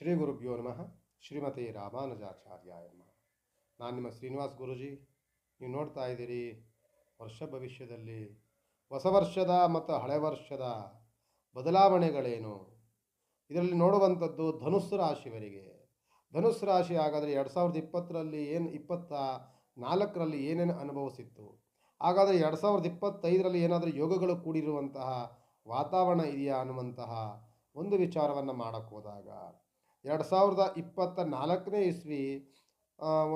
ಶ್ರೀ ಗುರುಭ್ಯೋ ನಮಃ. ಶ್ರೀಮತಿ ರಾಮಾನುಜಾಚಾರ್ಯಾಯ ನಮಃ. ನಾನು ನಿಮ್ಮ ಶ್ರೀನಿವಾಸ್ ಗುರುಜಿ. ನೀವು ನೋಡ್ತಾ ಇದ್ದೀರಿ, ವರ್ಷ ಭವಿಷ್ಯದಲ್ಲಿ, ಹೊಸ ವರ್ಷದ ಮತ್ತು ಹಳೆ ವರ್ಷದ ಬದಲಾವಣೆಗಳೇನು? ಇದರಲ್ಲಿ ನೋಡುವಂಥದ್ದು ಧನುಸ್ಸು ರಾಶಿವರಿಗೆ ಧನುಸ್ಸು ರಾಶಿ ಹಾಗಾದರೆ ಎರಡು ಸಾವಿರದ ಇಪ್ಪತ್ತರಲ್ಲಿ ಏನು, ಇಪ್ಪತ್ತ ನಾಲ್ಕರಲ್ಲಿ ಏನೇನು ಅನುಭವಿಸಿತ್ತು? ಹಾಗಾದರೆ ಎರಡು ಸಾವಿರದ ಇಪ್ಪತ್ತೈದರಲ್ಲಿ ಏನಾದರೂ ಯೋಗಗಳು ಕೂಡಿರುವಂತಹ ವಾತಾವರಣ ಇದೆಯಾ ಅನ್ನುವಂತಹ ಒಂದು ವಿಚಾರವನ್ನು ಮಾಡೋಕ್ಕೆ ಹೋದಾಗ ಎರಡು ಸಾವಿರದ ಇಪ್ಪತ್ತ ನಾಲ್ಕನೇ ಇಸ್ವಿ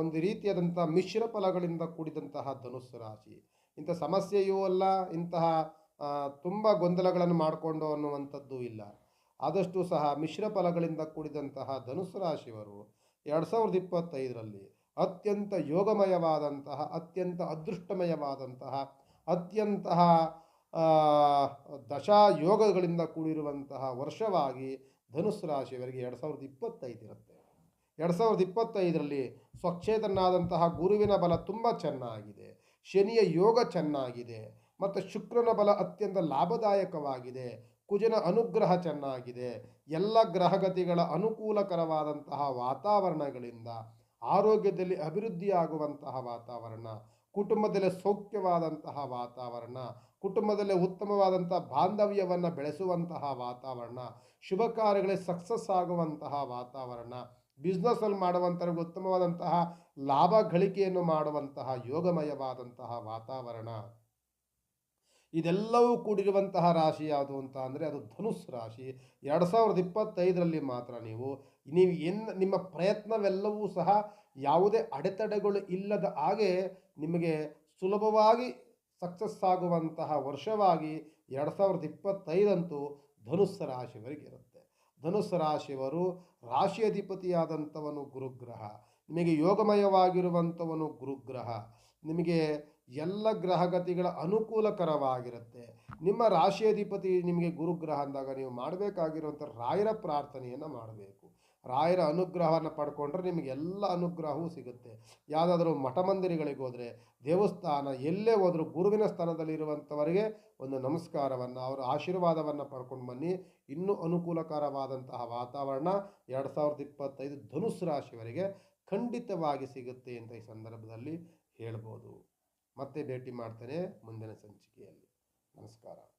ಒಂದು ರೀತಿಯಾದಂಥ ಮಿಶ್ರ ಫಲಗಳಿಂದ ಕೂಡಿದಂತಹ ಧನುಸ್ಸು ರಾಶಿ. ಇಂಥ ಸಮಸ್ಯೆಯೂ ಅಲ್ಲ, ಇಂತಹ ತುಂಬ ಗೊಂದಲಗಳನ್ನು ಮಾಡಿಕೊಂಡು ಅನ್ನುವಂಥದ್ದು ಇಲ್ಲ. ಆದಷ್ಟು ಸಹ ಮಿಶ್ರ ಫಲಗಳಿಂದ ಕೂಡಿದಂತಹ ಧನುಸ್ಸು ರಾಶಿಯವರು ಎರಡು ಸಾವಿರದ ಇಪ್ಪತ್ತೈದರಲ್ಲಿ ಅತ್ಯಂತ ಯೋಗಮಯವಾದಂತಹ, ಅತ್ಯಂತ ಅದೃಷ್ಟಮಯವಾದಂತಹ, ಅತ್ಯಂತಹ ದಶಾ ಯೋಗಗಳಿಂದ ಕೂಡಿರುವಂತಹ ವರ್ಷವಾಗಿ ಧನುಸ್ಸು ರಾಶಿಯವರಿಗೆ ಎರಡು ಸಾವಿರದ ಇಪ್ಪತ್ತೈದು ಇರುತ್ತೆ. ಎರಡು ಸಾವಿರದ ಇಪ್ಪತ್ತೈದರಲ್ಲಿ ಸ್ವಚ್ಛೇತನಾದಂತಹ ಗುರುವಿನ ಬಲ ತುಂಬ ಚೆನ್ನಾಗಿದೆ. ಶನಿಯ ಯೋಗ ಚೆನ್ನಾಗಿದೆ. ಮತ್ತು ಶುಕ್ರನ ಬಲ ಅತ್ಯಂತ ಲಾಭದಾಯಕವಾಗಿದೆ. ಕುಜನ ಅನುಗ್ರಹ ಚೆನ್ನಾಗಿದೆ. ಎಲ್ಲ ಗ್ರಹಗತಿಗಳ ಅನುಕೂಲಕರವಾದಂತಹ ವಾತಾವರಣಗಳಿಂದ ಆರೋಗ್ಯದಲ್ಲಿ ಅಭಿವೃದ್ಧಿಯಾಗುವಂತಹ ವಾತಾವರಣ. ಕುಟುಂಬದಲ್ಲಿ ಸೌಖ್ಯವಾದಂತಹ ವಾತಾವರಣ, ಕುಟುಂಬದಲ್ಲಿ ಉತ್ತಮವಾದಂತಹ ಬಾಂಧವ್ಯವನ್ನು ಬೆಳೆಸುವಂತಹ ವಾತಾವರಣ, ಶುಭ ಕಾರ್ಯಗಳಿಗೆ ಸಕ್ಸಸ್ ಆಗುವಂತಹ ವಾತಾವರಣ ಬಿಸ್ನೆಸ್ಸಲ್ಲಿ ಮಾಡುವಂಥವ್ರಿಗೆ ಉತ್ತಮವಾದಂತಹ ಲಾಭ ಗಳಿಕೆಯನ್ನು ಮಾಡುವಂತಹ ಯೋಗಮಯವಾದಂತಹ ವಾತಾವರಣ. ಇದೆಲ್ಲವೂ ಕೂಡಿರುವಂತಹ ರಾಶಿ ಯಾವುದು ಅಂತ ಅಂದರೆ ಅದು ಧನುಸ್ ರಾಶಿ. ಎರಡು ಸಾವಿರದ ಇಪ್ಪತ್ತೈದರಲ್ಲಿ ಮಾತ್ರ ನೀವು ನೀವು ಎನ್ ನಿಮ್ಮ ಪ್ರಯತ್ನವೆಲ್ಲವೂ ಸಹ ಯಾವುದೇ ಅಡೆತಡೆಗಳು ಇಲ್ಲದ ಹಾಗೆ ನಿಮಗೆ ಸುಲಭವಾಗಿ ಸಕ್ಸಸ್ ಆಗುವಂತಹ ವರ್ಷವಾಗಿ ಎರಡು ಸಾವಿರದ ಇಪ್ಪತ್ತೈದಂತೂ ಧನುಸ್ಸ ರಾಶಿಯವರಿಗೆ ಇರುತ್ತೆ. ಧನುಸ್ ರಾಶಿಯವರು ರಾಶಿ ಅಧಿಪತಿಯಾದಂಥವನು ಗುರುಗ್ರಹ. ನಿಮಗೆ ಯೋಗಮಯವಾಗಿರುವಂಥವನು ಗುರುಗ್ರಹ. ನಿಮಗೆ ಎಲ್ಲ ಗ್ರಹಗತಿಗಳ ಅನುಕೂಲಕರವಾಗಿರುತ್ತೆ. ನಿಮ್ಮ ರಾಶಿ ಅಧಿಪತಿ ನಿಮಗೆ ಗುರುಗ್ರಹ ಅಂದಾಗ ನೀವು ಮಾಡಬೇಕಾಗಿರುವಂಥ ರಾಯರ ಪ್ರಾರ್ಥನೆಯನ್ನು ಮಾಡಬೇಕು. ರಾಯರ ಅನುಗ್ರಹವನ್ನು ಪಡ್ಕೊಂಡ್ರೆ ನಿಮಗೆ ಎಲ್ಲ ಅನುಗ್ರಹವೂ ಸಿಗುತ್ತೆ. ಯಾವುದಾದ್ರೂ ಮಠ ಮಂದಿರಗಳಿಗೆ ಹೋದರೆ, ದೇವಸ್ಥಾನ, ಎಲ್ಲೇ ಹೋದರೂ ಗುರುವಿನ ಸ್ಥಾನದಲ್ಲಿರುವಂಥವರಿಗೆ ಒಂದು ನಮಸ್ಕಾರವನ್ನು, ಅವರ ಆಶೀರ್ವಾದವನ್ನು ಪಡ್ಕೊಂಡು ಬನ್ನಿ. ಇನ್ನೂ ಅನುಕೂಲಕರವಾದಂತಹ ವಾತಾವರಣ ಎರಡು ಸಾವಿರದ ಇಪ್ಪತ್ತೈದು ಧನುಸ್ ರಾಶಿಯವರಿಗೆ ಖಂಡಿತವಾಗಿ ಸಿಗುತ್ತೆ ಅಂತ ಈ ಸಂದರ್ಭದಲ್ಲಿ ಹೇಳ್ಬೋದು. ಮತ್ತೆ ಭೇಟಿ ಮಾಡ್ತೇನೆ ಮುಂದಿನ ಸಂಚಿಕೆಯಲ್ಲಿ. ನಮಸ್ಕಾರ.